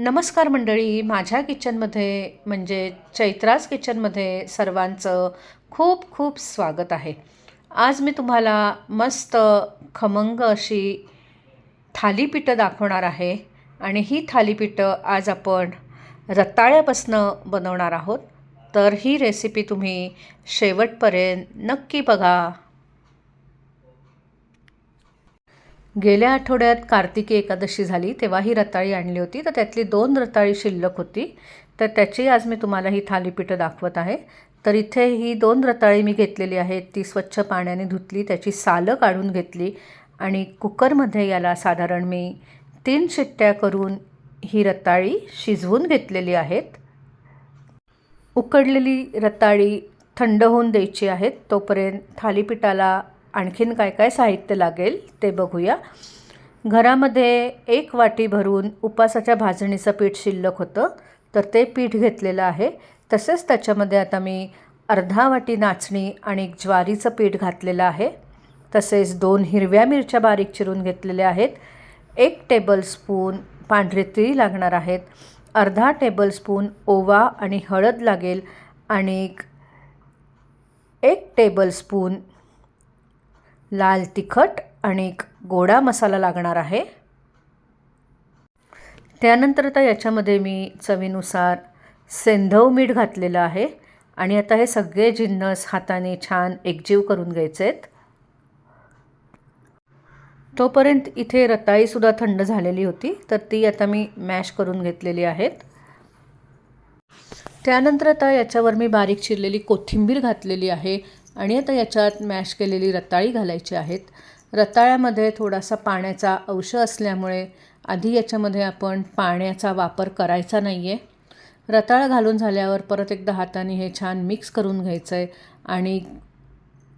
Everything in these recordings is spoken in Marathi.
नमस्कार मंडळी. माझ्या किचनमध्ये म्हणजे चैत्रास किचनमध्ये सर्वांचं खूप खूप स्वागत आहे. आज मी तुम्हाला मस्त खमंग अशी थालीपीठं दाखवणार आहे आणि ही थालीपीठं आज आपण रताळ्यापासनं बनवणार आहोत. तर ही रेसिपी तुम्ही शेवटपर्यंत नक्की बघा. गेल्या आठवड्यात कार्तिकी एकादशी झाली तेव्हा ही रताळी आणली होती. तर त्यातली दोन रताळी शिल्लक होती. तर त्याची आज मी तुम्हाला ही थालीपीठं दाखवत आहे. तर इथे ही दोन रताळी मी घेतलेली आहेत. ती स्वच्छ पाण्याने धुतली त्याची सालं काढून घेतली आणि कुकरमध्ये याला साधारण मी तीन शिट्ट्या करून ही रताळी शिजवून घेतलेली आहेत. उकडलेली रताळी थंड होऊन द्यायची आहेत. तोपर्यंत थालीपीठाला आणखीन काय काय साहित्य लागेल ते बघूया. घरामध्ये एक वाटी भरून उपासाच्या भाजणीचं पीठ शिल्लक होतं तर ते पीठ घेतलेलं आहे. तसेच त्याच्यामध्ये आता मी अर्धा वाटी नाचणी आणि ज्वारीचं पीठ घातलेलं आहे. तसेच दोन हिरव्या मिरच्या बारीक चिरून घेतलेल्या आहेत. एक टेबलस्पून पांढरे तिळी लागणार आहेत. अर्धा टेबलस्पून ओवा आणि हळद लागेल आणि एक टेबलस्पून लाल तिखट आणि एक गोडा मसाला लागणार आहे. त्यानंतर आता याच्यामध्ये मी चवीनुसार सेंधव मीठ घातलेलं आहे आणि आता हे सगळे जिन्नस हाताने छान एकजीव करून घ्यायचे आहेत. तोपर्यंत इथे रताईसुद्धा थंड झालेली होती तर ती आता मी मॅश करून घेतलेली आहेत. त्यानंतर आता याच्यावर मी बारीक चिरलेली कोथिंबीर घातलेली आहे. आणि आता याच्यात मॅश केलेली रताळी घालायची आहेत. रताळ्यामध्ये थोडासा पाण्याचा अंश असल्यामुळे आधी याच्यामध्ये आपण पाण्याचा वापर करायचा नाही आहे रताळ घालून झाल्यावर परत एकदा हाताने हे छान मिक्स करून घ्यायचं आहे आणि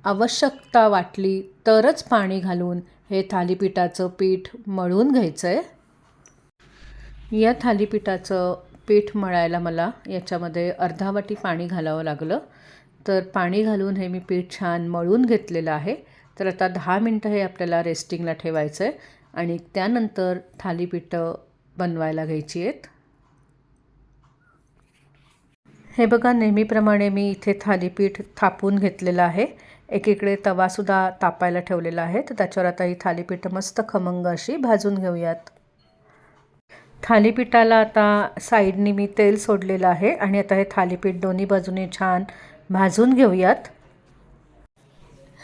आवश्यकता वाटली तरच पाणी घालून हे थालीपीठाचं पीठ मळून घ्यायचं आहे या थालीपीठाचं पीठ मळायला मला याच्यामध्ये अर्धा वाटी पाणी घालावं लागलं. तर पाणी घालून हे मी पीठ छान मळून घेतलेलं आहे. तर आता दहा मिनटं हे आपल्याला रेस्टिंगला ठेवायचं आहे आणि त्यानंतर थालीपीठं बनवायला घ्यायची आहेत. हे बघा नेहमीप्रमाणे मी इथे थालीपीठ थापून घेतलेलं आहे. एकीकडे तवासुद्धा तापायला ठेवलेला आहे. तर त्याच्यावर आता ही थालीपीठं मस्त खमंग अशी भाजून घेऊयात. थालीपीठाला आता साईडनी मी तेल सोडलेलं आहे आणि आता हे थालीपीठ दोन्ही बाजूने छान भाजून घेऊयात.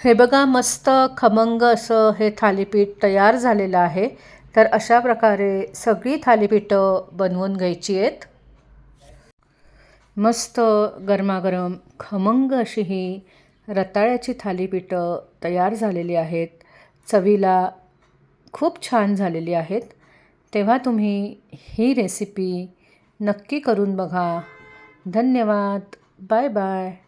हे बघा मस्त खमंग असं हे थालीपीठ तयार झालेलं आहे. तर अशा प्रकारे सगळी थालीपीठं बनवून घ्यायची आहेत. मस्त गरमागरम खमंग अशी ही रताळ्याची थालीपीठं तयार झालेली आहेत. चवीला खूप छान झालेली आहेत. तेव्हा तुम्ही ही रेसिपी नक्की करून बघा. धन्यवाद. Bye bye.